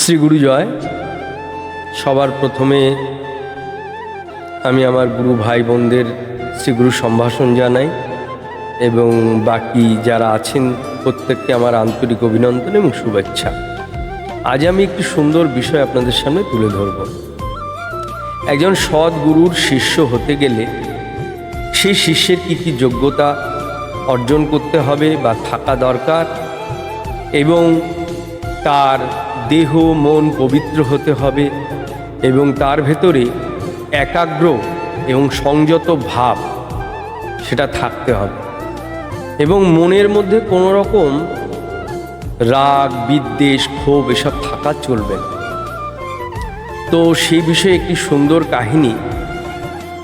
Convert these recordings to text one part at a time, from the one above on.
শ্রী গুরু জয়। সবার প্রথমে আমি আমার গুরু ভাই বোনদের শ্রীগুরু সম্ভাষণ জানাই এবং বাকি যারা আছেন প্রত্যেককে আমার আন্তরিক অভিনন্দন এবং শুভেচ্ছা। আজ আমি একটি সুন্দর বিষয় আপনাদের সামনে তুলে ধরব। একজন সৎ গুরুর শিষ্য হতে গেলে সেই শিষ্যের কী কী যোগ্যতা অর্জন করতে হবে বা থাকা দরকার এবং তার দেহ, মন পবিত্র হতে হবে এবং তার ভেতরে একাগ্র এবং সংযত ভাব, সেটা থাকতে হবে। এবং মনের মধ্যে কোনো রকম রাগ, বিদ্বেষ, ক্ষোভ এসব থাকা চলবে না। তো সেই বিষয়ে একটি সুন্দর কাহিনী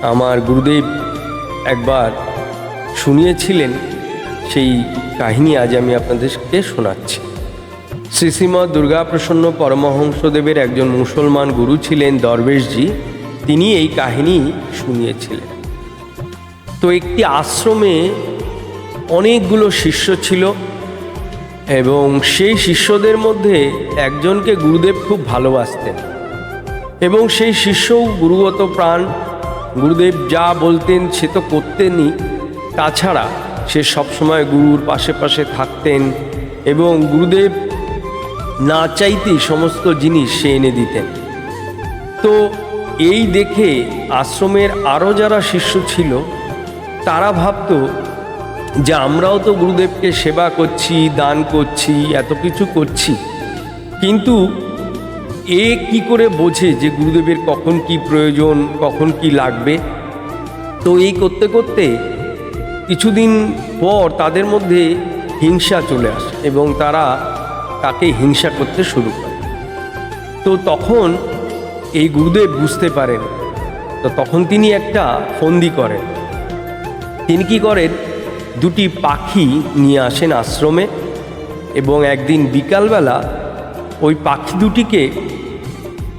আমার গুরুদেব একবার শুনিয়েছিলেন, সেই কাহিনী আজ আমি আপনাদেরকে শোনাচ্ছি। শ্রী শ্রীমৎ দুর্গাপ্রসন্ন পরমহংসদেবের একজন মুসলমান গুরু ছিলেন দরবেশজি। তিনি এই কাহিনী শুনিয়েছিলেন। তো একটি আশ্রমে অনেকগুলো শিষ্য ছিল এবং সেই শিষ্যদের মধ্যে একজনকে গুরুদেব খুব ভালোবাসতেন এবং সেই শিষ্যও গুরুগত প্রাণ। গুরুদেব যা বলতেন সে তো করতেনই। তাছাড়া সে সবসময় গুরুর পাশে পাশে থাকতেন এবং গুরুদেব না চাইতেই সমস্ত জিনিস সে এনে দিতেন। তো এই দেখে আশ্রমের আরও যারা শিষ্য ছিল, তারা ভাবত, যে আমরাও তো গুরুদেবকে সেবা করছি, দান করছি, এত কিছু করছি। কিন্তু এ কি করে বোঝে যে গুরুদেবের কখন কি প্রয়োজন, কখন কি লাগবে? তো এই করতে করতে কিছুদিন পর তাদের মধ্যে হিংসা চলে আসে এবং তারা তাকে হিংসা করতে শুরু করে। তো তখন এই গুরুদেব বুঝতে পারেন, তো তখন তিনি একটা ফন্দি করেন। তিনি কি করেন? দুটি পাখি নিয়ে আসেন আশ্রমে এবং একদিন বিকালবেলা ওই পাখি দুটিকে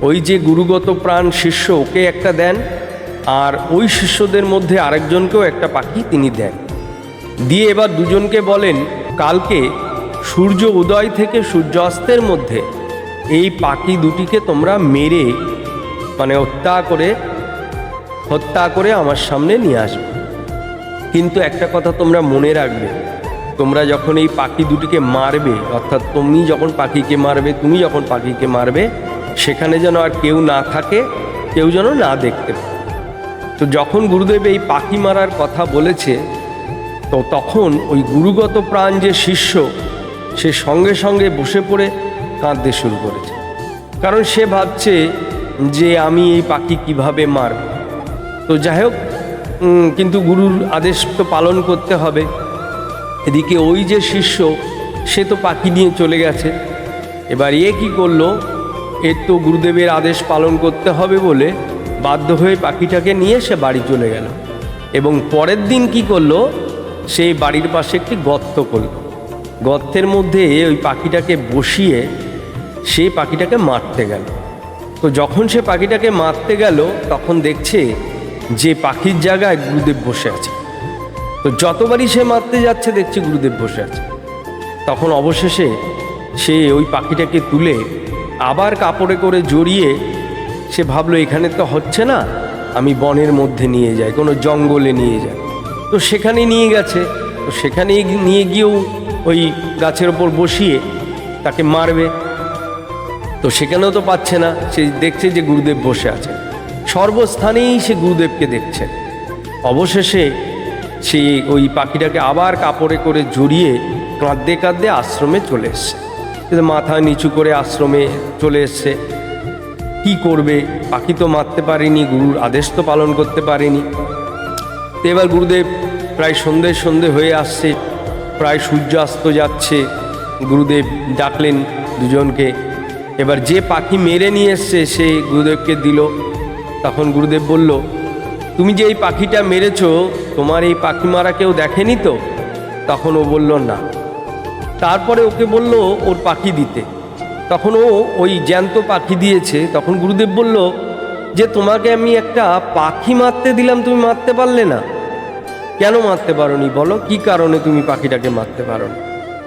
ওই যে গুরুগত প্রাণ শিষ্য ওকে একটা দেন আর ওই শিষ্যদের মধ্যে আরেকজনকেও একটা পাখি তিনি দেন। দিয়ে এবার দুজনকে বলেন, কালকে সূর্য উদয় থেকে সূর্যাস্তের মধ্যে এই পাখি দুটিকে তোমরা মেরে মানে হত্যা করে হত্যা করে আমার সামনে নিয়ে আসবে। কিন্তু একটা কথা তোমরা মনে রাখবে, তোমরা যখন এই পাখি দুটিকে মারবে, অর্থাৎ তুমি যখন পাখিকে মারবে, তুমি যখন পাখিকে মারবে, সেখানে যেন আর কেউ না থাকে, কেউ যেন না দেখতে তো যখন গুরুদেব এই পাখি মারার কথা বলেছে, তো তখন ওই গুরুগত প্রাণ যে শিষ্য সে সঙ্গে সঙ্গে বসে পড়ে কাঁদতে শুরু করেছে। কারণ সে ভাবছে যে আমি এই পাখি কীভাবে মারব। তো যাই হোক কিন্তু গুরুর আদেশ তো পালন করতে হবে। এদিকে ওই যে শিষ্য, সে তো পাখি নিয়ে চলে গেছে। এবার এ কি করল? এর তো গুরুদেবের আদেশ পালন করতে হবে বলে বাধ্য হয়ে পাখিটাকে নিয়ে সে বাড়ি চলে গেল। এবং পরের দিন কি করল? সেই বাড়ির পাশে একটি গর্ত করল। গর্তের মধ্যে ওই পাখিটাকে বসিয়ে সে পাখিটাকে মারতে গেল। তো যখন সে পাখিটাকে মারতে গেল, তখন দেখছে যে পাখির জায়গায় গুরুদেব বসে আছে। তো যতবারই সে মারতে যাচ্ছে, দেখছে গুরুদেব বসে আছে। তখন অবশেষে সে ওই পাখিটাকে তুলে আবার কাপড়ে করে জড়িয়ে সে ভাবলো, এখানে তো হচ্ছে না, আমি বনের মধ্যে নিয়ে যাই, কোনো জঙ্গলে নিয়ে যাই। তো সেখানে নিয়ে গেছে। তো সেখানে নিয়ে গিয়েও ওই গাছের ওপর বসিয়ে তাকে মারবে। তো সেখানেও তো পাচ্ছে না, সে দেখছে যে গুরুদেব বসে আছে সর্বস্থানেই সে গুরুদেবকে দেখছে। অবশেষে সে ওই পাখিটাকে আবার কাপড়ে করে জড়িয়ে কাঁদতে কাঁদতে আশ্রমে চলে এসছে। মাথা নিচু করে আশ্রমে চলে এসছে। কি করবে? পাখি তো মারতে পারেনি, গুরুর আদেশ তো পালন করতে পারেনি। এবার গুরুদেব প্রায় সন্ধে সন্ধে হয়ে আসছে। প্রায় সূর্যাস্ত যাচ্ছে। গুরুদেব ডাকলেন দুজনকে। এবার যে পাখি মেরে নিয়ে এসছে, সে গুরুদেবকে দিল। তখন গুরুদেব বলল, তুমি যে এই পাখিটা মেরেছ, তোমার এই পাখি মারা কেউ দেখেনি তো? তখন ও বলল, না। তারপরে ওকে বলল, ওর পাখি দিতে। তখন ও ওই জ্যান্ত পাখি দিয়েছে। তখন গুরুদেব বলল, যে তোমাকে আমি একটা পাখি মারতে দিলাম, তুমি মারতে পারলে না। কেন মারতে পারোনি বলো? কি কারণে তুমি পাখিটাকে মারতে পারো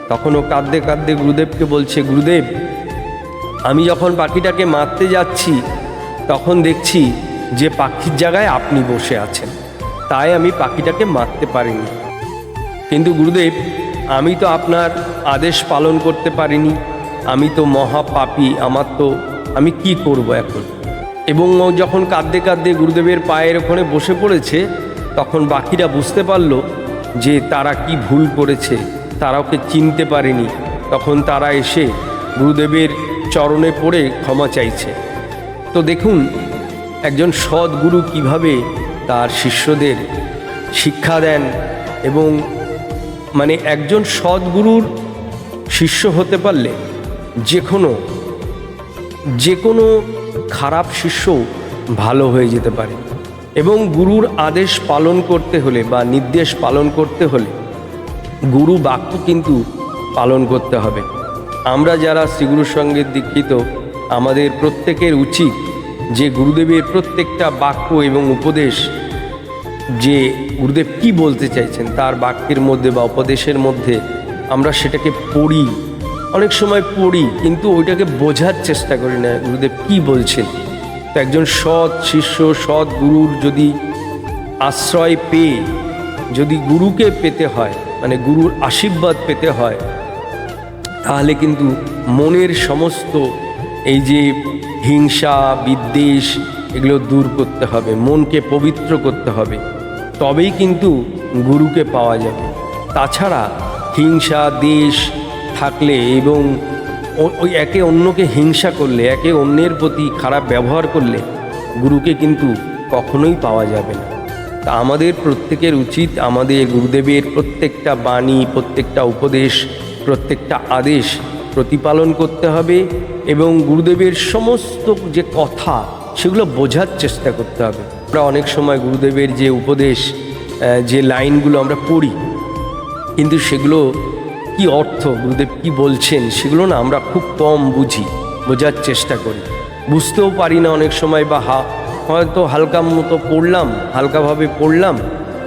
তখন ও কাঁদতে কাঁদতে গুরুদেবকে বলছে, গুরুদেব, আমি যখন পাখিটাকে মারতে যাচ্ছি, তখন দেখছি যে পাখির জায়গায় আপনি বসে আছেন। তাই আমি পাখিটাকে মারতে পারিনি। কিন্তু গুরুদেব, আমি তো আপনার আদেশ পালন করতে পারিনি। আমি তো মহাপাপী আমার তো, আমি কি করব এখন? এবং ও যখন কাঁদতে কাঁদতে গুরুদেবের পায়ের ওখানে বসে পড়েছে তখন বাকিরা বুঝতে পারল যে তারা কি ভুল করেছে, তারা ওকে চিনতে পারেনি। তখন তারা এসে গুরুদেবের চরণে পড়ে ক্ষমা চাইছে। তো দেখুন, একজন সৎ গুরু কীভাবে তার শিষ্যদের শিক্ষা দেন এবং মানে একজন সদ্গুরুর শিষ্য হতে পারলে যে কোনো যে কোনো খারাপ শিষ্য ভালো হয়ে যেতে পারে। এবং গুরুর আদেশ পালন করতে হলে বা নির্দেশ পালন করতে হলে গুরু বাক্য কিন্তু পালন করতে হবে। আমরা যারা শ্রীগুরুর সঙ্গে দীক্ষিত, আমাদের প্রত্যেকের উচিত যে গুরুদেবের প্রত্যেকটা বাক্য এবং উপদেশ যে গুরুদেব কি বলতে চাইছেন তার বাক্যের মধ্যে বা উপদেশের মধ্যে আমরা সেটাকে পড়ি। অনেক সময় পড়ি, কিন্তু ওইটাকে বোঝার চেষ্টা করি না গুরুদেব কি বলছেন। তো একজন সৎ শিষ্য, সৎ গুরুর যদি আশ্রয় পেয়ে, যদি গুরুকে পেতে হয় মানে গুরুর আশীর্বাদ পেতে হয়, তাহলে কিন্তু মনের সমস্ত এই যে হিংসা, বিদ্বেষ, এগুলো দূর করতে হবে, মনকে পবিত্র করতে হবে। তবেই কিন্তু গুরুকে পাওয়া যাবে। তাছাড়া হিংসা, দেশ থাকলে এবং ওই একে অন্যকে হিংসা করলে, একে অন্যের প্রতি খারাপ ব্যবহার করলে গুরুকে কিন্তু কখনোই পাওয়া যাবে না। তা আমাদের প্রত্যেকের উচিত আমাদের গুরুদেবের প্রত্যেকটা বাণী, প্রত্যেকটা উপদেশ, প্রত্যেকটা আদেশ প্রতিপালন করতে হবে এবং গুরুদেবের সমস্ত যে কথা, সেগুলো বোঝার চেষ্টা করতে হবে। আমরা অনেক সময় গুরুদেবের যে উপদেশ যে লাইনগুলো আমরা পড়ি, কিন্তু সেগুলো কি অর্থ, গুরুদেব কি বলছেন, সেগুলো না আমরা খুব কম বুঝি, বোঝার চেষ্টা করি। বুঝতেও পারি না অনেক সময় বা হা, হয়তো হালকা মতো পড়লাম, হালকাভাবে পড়লাম,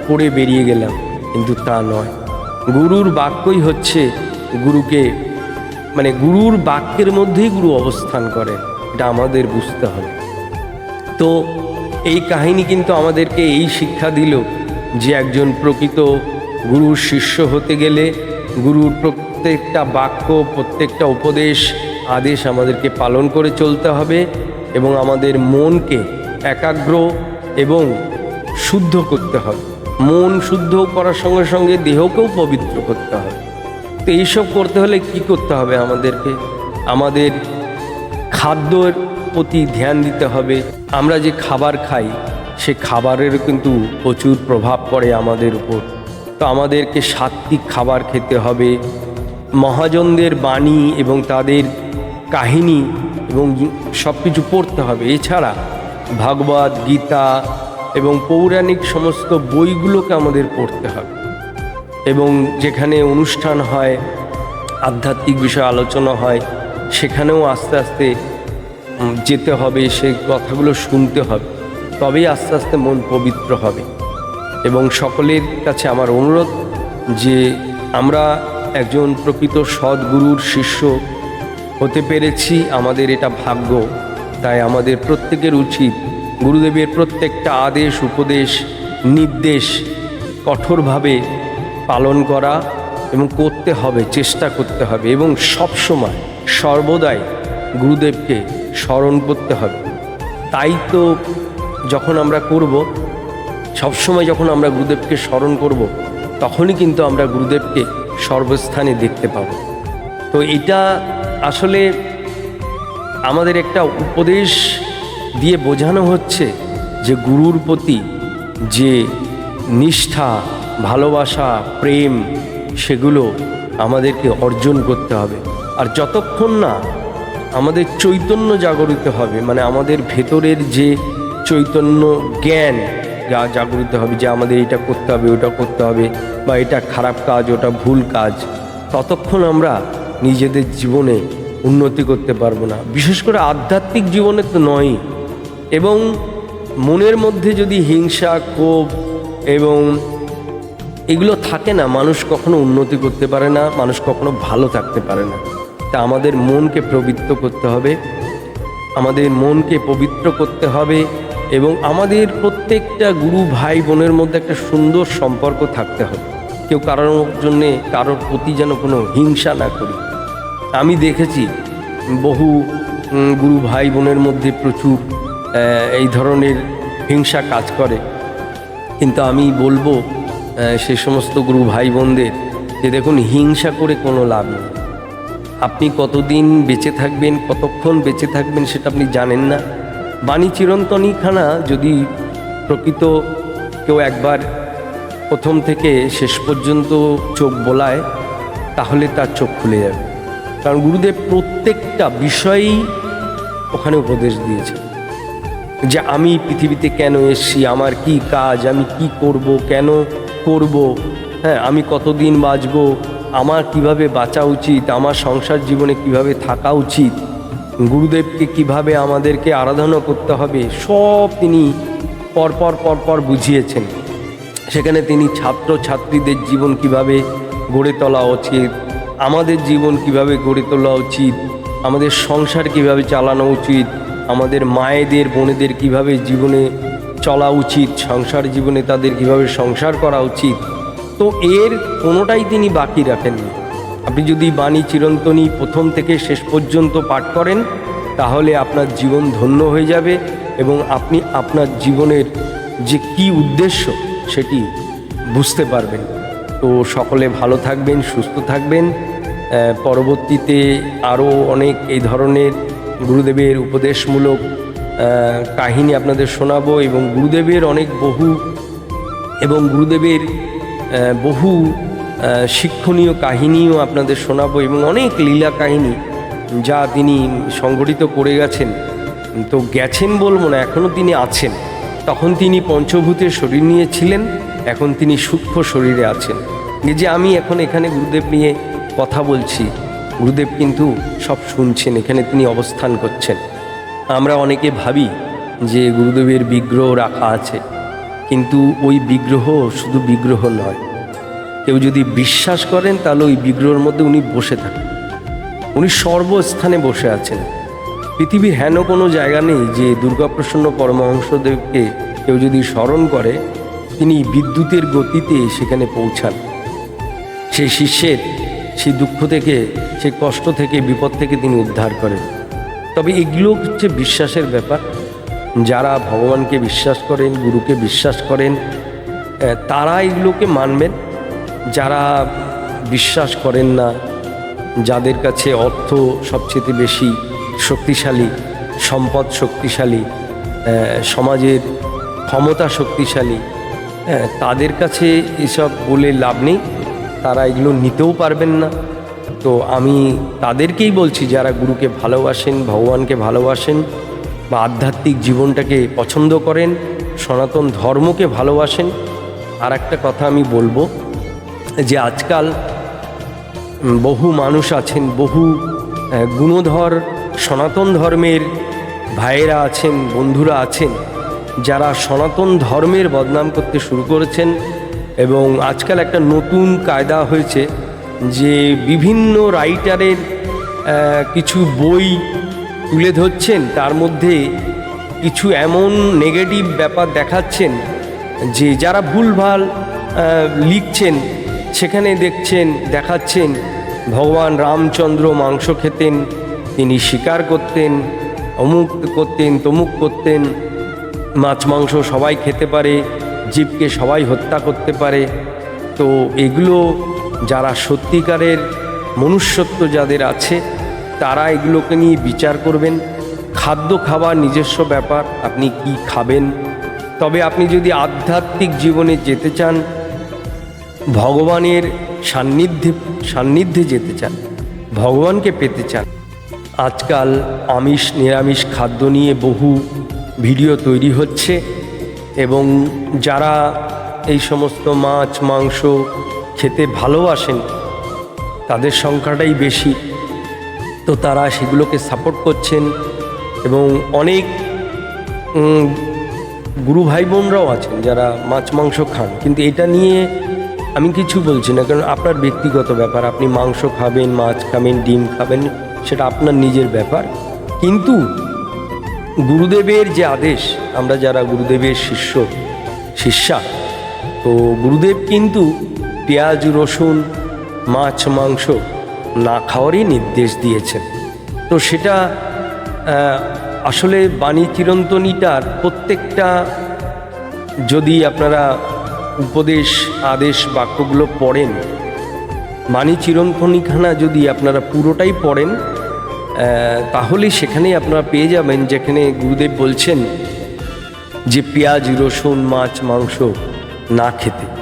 পড়ে বেরিয়ে গেলাম, কিন্তু তা নয়। গুরুর বাক্যই হচ্ছে গুরুকে মানে গুরুর বাক্যের মধ্যেই গুরু অবস্থান করেন, এটা আমাদের বুঝতে হবে। তো এই কাহিনী কিন্তু আমাদেরকে এই শিক্ষা দিল যে একজন প্রকৃত গুরুর শিষ্য হতে গেলে গুরুর প্রত্যেকটা বাক্য, প্রত্যেকটা উপদেশ, আদেশ আমাদেরকে পালন করে চলতে হবে এবং আমাদের মনকে একাগ্র এবং শুদ্ধ করতে হবে। মন শুদ্ধ করার সঙ্গে সঙ্গে দেহকেও পবিত্র করতে হবে। তো এইসব করতে হলে কি করতে হবে আমাদেরকে? আমাদের খাদ্যর প্রতি ধ্যান দিতে হবে। আমরা যে খাবার খাই, সে খাবারেরও কিন্তু প্রচুর প্রভাব পড়ে আমাদের উপর। তো আমাদেরকে সাত্বিক খাবার খেতে হবে। মহাজনদের বাণী এবং তাদের কাহিনী এবং সব কিছু পড়তে হবে। এছাড়া ভাগবত, গীতা এবং পৌরাণিক সমস্ত বইগুলোকে আমাদের পড়তে হবে। এবং যেখানে অনুষ্ঠান হয়, আধ্যাত্মিক বিষয়ে আলোচনা হয়, সেখানেও আস্তে আস্তে যেতে হবে সেই কথাগুলো শুনতে হবে। তবেই আস্তে আস্তে মন পবিত্র হবে। এবং সকলের কাছে আমার অনুরোধ যে আমরা একজন প্রকৃত সদ্গুরুর শিষ্য হতে পেরেছি, আমাদের এটা ভাগ্য। তাই আমাদের প্রত্যেকের উচিত গুরুদেবের প্রত্যেকটা আদেশ, উপদেশ, নির্দেশ কঠোরভাবে পালন করা এবং করতে হবে, চেষ্টা করতে হবে এবং সবসময় সর্বদাই গুরুদেবকে স্মরণ করতে হবে। তাই তো যখন আমরা করব সবসময় যখন আমরা গুরুদেবকে স্মরণ করব, তখনই কিন্তু আমরা গুরুদেবকে সর্বস্থানে দেখতে পাব। তো এটা আসলে আমাদের একটা উপদেশ দিয়ে বোঝানো হচ্ছে যে গুরুর প্রতি যে নিষ্ঠা, ভালোবাসা, প্রেম, সেগুলো আমাদেরকে অর্জন করতে হবে। আর যতক্ষণ না আমাদের চৈতন্য জাগরিত হবে মানে আমাদের ভেতরের যে চৈতন্য জ্ঞান যা জাগরিত হবে, যে আমাদের এটা করতে হবে, ওটা করতে হবে, বা এটা খারাপ কাজ, ওটা ভুল কাজ, ততক্ষণ আমরা নিজেদের জীবনে উন্নতি করতে পারব না। বিশেষ করে আধ্যাত্মিক জীবনে তো নয়, এবং মনের মধ্যে যদি হিংসা, ক্ষোভ এবং এগুলো থাকে না, মানুষ কখনো উন্নতি করতে পারে না, মানুষ কখনো ভালো থাকতে পারে না। তা আমাদের মনকে পবিত্র করতে হবে, আমাদের মনকে পবিত্র করতে হবে এবং আমাদের প্রত্যেকটা গুরু ভাই বোনের মধ্যে একটা সুন্দর সম্পর্ক থাকতে হবে। কেউ কারোর জন্যে কারোর প্রতি যেন কোনো হিংসা না করি। আমি দেখেছি বহু গুরু ভাই বোনের মধ্যে প্রচুর এই ধরনের হিংসা কাজ করে। কিন্তু আমি বলব সে সমস্ত গুরু ভাই বোনদের যে দেখুন, হিংসা করে কোনো লাভ নেই। আপনি কতদিন বেঁচে থাকবেন, কতক্ষণ বেঁচে থাকবেন সেটা আপনি জানেন না। বাণী চিরন্তনীখানা যদি প্রকৃত কেউ একবার প্রথম থেকে শেষ পর্যন্ত চোখ বোলায়, তাহলে তার চোখ খুলে যাবে। কারণ গুরুদেব প্রত্যেকটা বিষয়েই ওখানে উপদেশ দিয়েছে যে আমি পৃথিবীতে কেন এসেছি, আমার কি কাজ, আমি কি করব, কেন করব হ্যাঁ আমি কতদিন বাঁচব, আমার কীভাবে বাঁচা উচিত, আমার সংসার জীবনে কীভাবে থাকা উচিত গুরুদেবকে কীভাবে আমাদেরকে আরাধনা করতে হবে, সব তিনি পরপর পরপর বুঝিয়েছেন। সেখানে তিনি ছাত্র ছাত্রীদের জীবন কীভাবে গড়ে তোলা উচিত, আমাদের জীবন কীভাবে গড়ে তোলা উচিত, আমাদের সংসার কীভাবে চালানো উচিত, আমাদের মায়েদের, বোনেদের কীভাবে জীবনে চলা উচিত, সংসার জীবনে তাদের কীভাবে সংসার করা উচিত, তো এর কোনোটাই তিনি বাকি রাখেননি। আপনি যদি বাণী চিরন্তনী প্রথম থেকে শেষ পর্যন্ত পাঠ করেন, তাহলে আপনার জীবন ধন্য হয়ে যাবে এবং আপনি আপনার জীবনের যে কি উদ্দেশ্য সেটি বুঝতে পারবেন। তো সকলে ভালো থাকবেন, সুস্থ থাকবেন। পরবর্তীতে আরও অনেক এই ধরনের গুরুদেবের উপদেশমূলক কাহিনী আপনাদের শোনাবো এবং গুরুদেবের অনেক বহু এবং গুরুদেবের বহু শিক্ষণীয় কাহিনীও আপনাদের শোনাবো এবং অনেক লীলা কাহিনী যা তিনি সংগঠিত করে গেছেন। তো গেছেন বলব না এখনও তিনি আছেন। তখন তিনি পঞ্চভূতের শরীর নিয়ে ছিলেন, এখন তিনি সূক্ষ্ম শরীরে আছেন। যে আমি এখন এখানে গুরুদেব নিয়ে কথা বলছি, গুরুদেব কিন্তু সব শুনছেন, এখানে তিনি অবস্থান করছেন। আমরা অনেকে ভাবি যে গুরুদেবের বিগ্রহ রাখা আছে, কিন্তু ওই বিগ্রহ শুধু বিগ্রহ নয় কেউ যদি বিশ্বাস করেন, তাহলে ওই বিগ্রহের মধ্যে উনি বসে থাকেন। উনি সর্বস্থানে বসে আছেন। পৃথিবীর হেন কোনো জায়গা নেই যে দুর্গাপ্রসন্ন পরমহংসদেবকে কেউ যদি স্মরণ করে, তিনি বিদ্যুতের গতিতে সেখানে পৌঁছান। সেই শিষ্যের সেই দুঃখ থেকে সেই কষ্ট থেকে, বিপদ থেকে তিনি উদ্ধার করেন। তবে এগুলো হচ্ছে বিশ্বাসের ব্যাপার। যারা ভগবানকে বিশ্বাস করেন, গুরুকে বিশ্বাস করেন তারা এগুলোকে মানবেন। যারা বিশ্বাস করেন না, যাদের কাছে অর্থ সবচেয়ে বেশি শক্তিশালী, সম্পদ শক্তিশালী সমাজের ক্ষমতা শক্তিশালী হ্যাঁ তাদের কাছে এসব বলে লাভ নেই, তারা এগুলো নিতেও পারবেন না। তো আমি তাদেরকেই বলছি, যারা গুরুকে ভালোবাসেন, ভগবানকে ভালোবাসেন, বা আধ্যাত্মিক জীবনটাকে পছন্দ করেন, সনাতন ধর্মকে ভালোবাসেন আর একটা কথা আমি বলব যে আজকাল বহু মানুষ আছেন, বহু গুণধর, সনাতন ধর্মের ভাইয়েরা আছেন, বন্ধুরা আছেন, যারা সনাতন ধর্মের বদনাম করতে শুরু করেছেন এবং আজকাল একটা নতুন কায়দা হয়েছে যে বিভিন্ন রাইটারের কিছু বই তুলে ধরছেন, তার মধ্যে কিছু এমন নেগেটিভ ব্যাপার দেখাচ্ছেন যে যারা ভুলভাল লিখছেন সেখানে দেখছেন, দেখাচ্ছেন, ভগবান রামচন্দ্র মাংস খেতেন, তিনি শিকার করতেন, অমুক করতেন, তমুক করতেন, মাছ মাংস সবাই খেতে পারে, জীবকে সবাই হত্যা করতে পারে। তো এগুলো যারা সত্যিকারের মনুষ্যত্ব যাদের আছে, তারা এগুলোকে নিয়ে বিচার করবেন। খাদ্য খাবার নিজস্ব ব্যাপার, আপনি কি খাবেন? তবে আপনি যদি আধ্যাত্মিক জীবনে যেতে চান ভগবানের সান্নিধ্যে সান্নিধ্যে যেতে চান, ভগবানকে পেতে চান। আজকাল আমিষ, নিরামিষ খাদ্য নিয়ে বহু ভিডিও তৈরি হচ্ছে এবং যারা এই সমস্ত মাছ, মাংস খেতে ভালোবাসেন, তাদের সংখ্যাটাই বেশি। তো তারা সেগুলোকে সাপোর্ট করছেন এবং অনেক গুরু ভাই বোনরাও আছেন যারা মাছ, মাংস খান। কিন্তু এটা নিয়ে আমি কিছু বলছি না, কারণ আপনার ব্যক্তিগত ব্যাপার। আপনি মাংস খাবেন, মাছ খাবেন, ডিম খাবেন, সেটা আপনার নিজের ব্যাপার। কিন্তু গুরুদেবের যে আদেশ, আমরা যারা গুরুদেবের শিষ্য, শিষ্যা, তো গুরুদেব কিন্তু পেঁয়াজ, রসুন, মাছ, মাংস না খাওয়ারই নির্দেশ দিয়েছেন। তো সেটা আসলে বাণী চিরন্তনীটার প্রত্যেকটা, যদি আপনারা উপদেশ, আদেশ, বাক্যগুলো পড়েন। মানি চিরন্তনীখানা যদি আপনারা পুরোটাই পড়েন তাহলে সেখানেই আপনারা পেয়ে যাবেন যেখানে গুরুদেব বলছেন যে পেঁয়াজ, রসুন, মাছ, মাংস না খেতে।